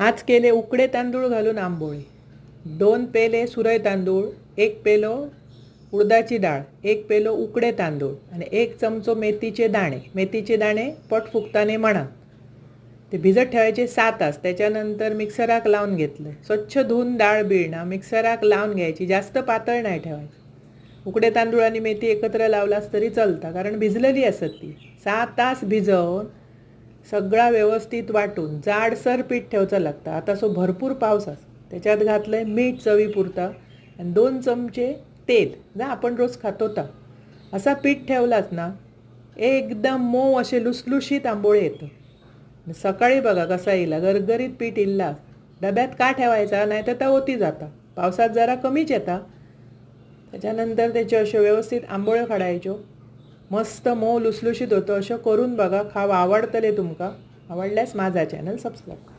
आज केले उकडे तांदूळ घालून आंबोळी. दोन पेले सुरय तांदूळ एक पेलो उडदाची डाळ एक पेलो उकडे तांदूळ आणि एक चमचो मेथीचे दाणे. मेथीचे दाणे पट फुगताने म्हणा ते भिजत ठेवायचे सात तास. त्याच्यानंतर मिक्सराक लावून घेतलं. स्वच्छ धुवून डाळ बिळणं. मिक्सराक लावून घ्यायची. जास्त पातळ नाही ठेवायची. उकडे तांदूळ आणि मेथी एकत्र लावलास तरी चलता कारण भिजलेली असत ती. सात तास भिजवून सगळा व्यवस्थित वाटून जाडसर पीठ ठेवचं लागतं. आता सो भरपूर पाऊस असतो त्याच्यात घातलंय मीठ चवीपुरता आणि दोन चमचे तेल. ना आपण रोज खातो ता असा पीठ ठेवलाच ना एकदम मऊ असे लुसलुशीत आंबोळे येतं. सकाळी बघा कसा येईल गरगरीत पीठ इल्ला. डब्यात का ठेवायचा? नाही तर त्या ओती जाता. पावसात जरा कमीच येता. त्याच्यानंतर त्याचे असे व्यवस्थित आंबोळे काढायच्यो मस्त मऊ लुसलुशीत होतं. असं करून बघा. खाव आवडतले तुमका. आवडल्यास माझा चॅनल सबस्क्राईब करा.